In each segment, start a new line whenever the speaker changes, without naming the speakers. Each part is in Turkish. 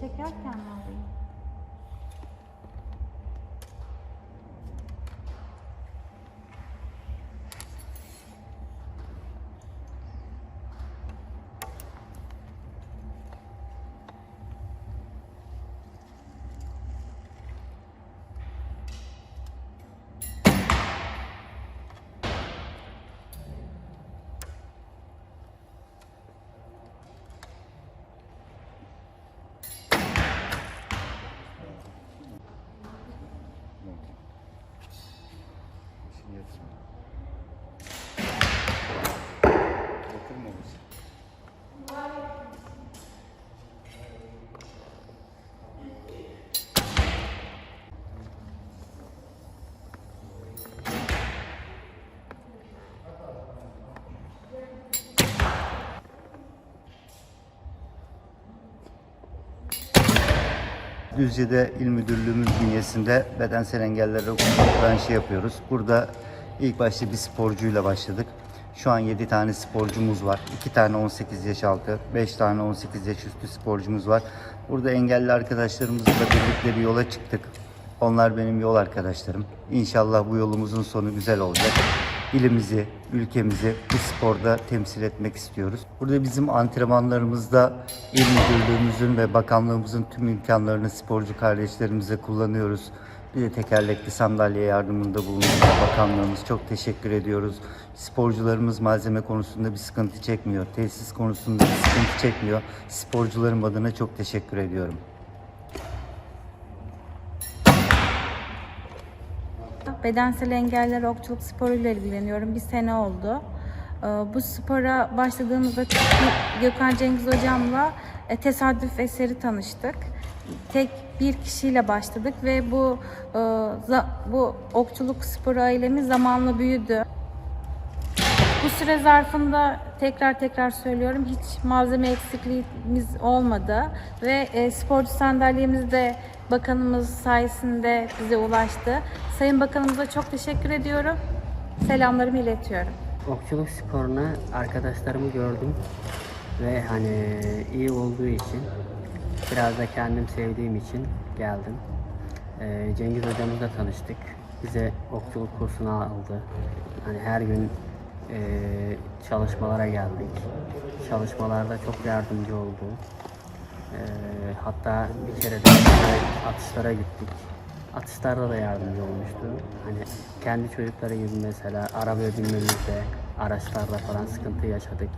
çekerken mi alayım?
Düzce'de İl Müdürlüğümüz bünyesinde bedensel engelleri branşı yapıyoruz. Burada ilk başta bir sporcuyla başladık. Şu an 7 tane sporcumuz var. 2 tane 18 yaş altı, 5 tane 18 yaş üstü sporcumuz var. Burada engelli arkadaşlarımızla birlikte bir yola çıktık. Onlar benim yol arkadaşlarım. İnşallah bu yolumuzun sonu güzel olacak. İlimizi, ülkemizi bu sporda temsil etmek istiyoruz. Burada bizim antrenmanlarımızda il müdürlüğümüzün ve bakanlığımızın tüm imkanlarını sporcu kardeşlerimize kullanıyoruz. Bir de tekerlekli sandalye yardımında bulunuyor bakanlığımız. Çok teşekkür ediyoruz. Sporcularımız malzeme konusunda bir sıkıntı çekmiyor. Tesis konusunda bir sıkıntı çekmiyor. Sporcularım adına çok teşekkür ediyorum.
Bedensel engeller okçuluk sporuyla ilgileniyorum. Bir sene oldu. Ee, Bu spora başladığımızda Gökhan Cengiz hocamla e, tesadüf eseri tanıştık. Tek bir kişiyle başladık ve bu e, bu okçuluk sporu ailemiz zamanla büyüdü. Bu süre zarfında tekrar tekrar söylüyorum hiç malzeme eksikliğimiz olmadı ve e, sporcu sandalyemiz de bakanımız sayesinde bize ulaştı. Sayın Bakanımıza çok teşekkür ediyorum. Selamlarımı iletiyorum.
Okçuluk sporuna arkadaşlarımı gördüm ve hani iyi olduğu için biraz da kendim sevdiğim için geldim. Ee, Cengiz hocamızla tanıştık. Bize okçuluk kursunu aldı. Hani her gün e, çalışmalara geldik. Çalışmalarda çok yardımcı oldu. Ee, hatta bir kere de atışlara gittik. Atışlarda da yardımcı olmuştu. Hani kendi çocukları gibi mesela arabaya binmemizde, araçlarda falan sıkıntı yaşadık.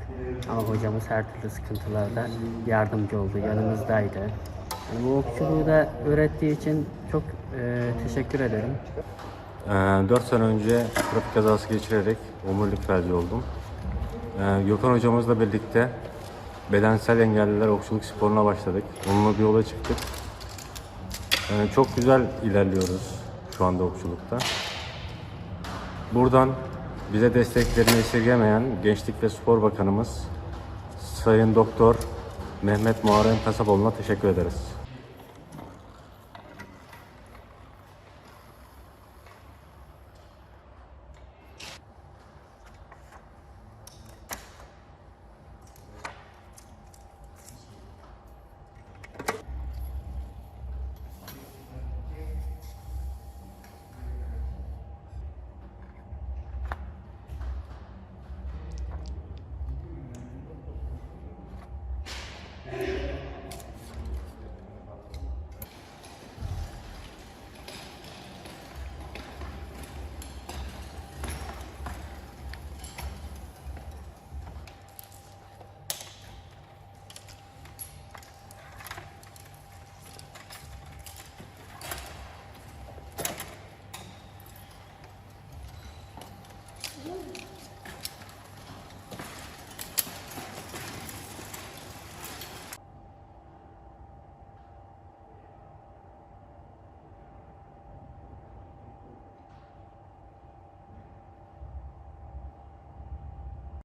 Ama hocamız her türlü sıkıntılarda yardımcı oldu, yanımızdaydı. Yani bu okçuluğu da öğrettiği için çok e, teşekkür ederim.
4 sene önce trafik kazası geçirerek omurilik felci oldum. Ee, Gökhan hocamızla birlikte bedensel engelliler okçuluk sporuna başladık. Onunla bir yola çıktık. Ee, çok güzel ilerliyoruz şu anda okçulukta. Buradan bize desteklerini esirgemeyen Gençlik ve Spor Bakanımız Sayın Doktor Mehmet Muharrem Kasapoğlu'na teşekkür ederiz.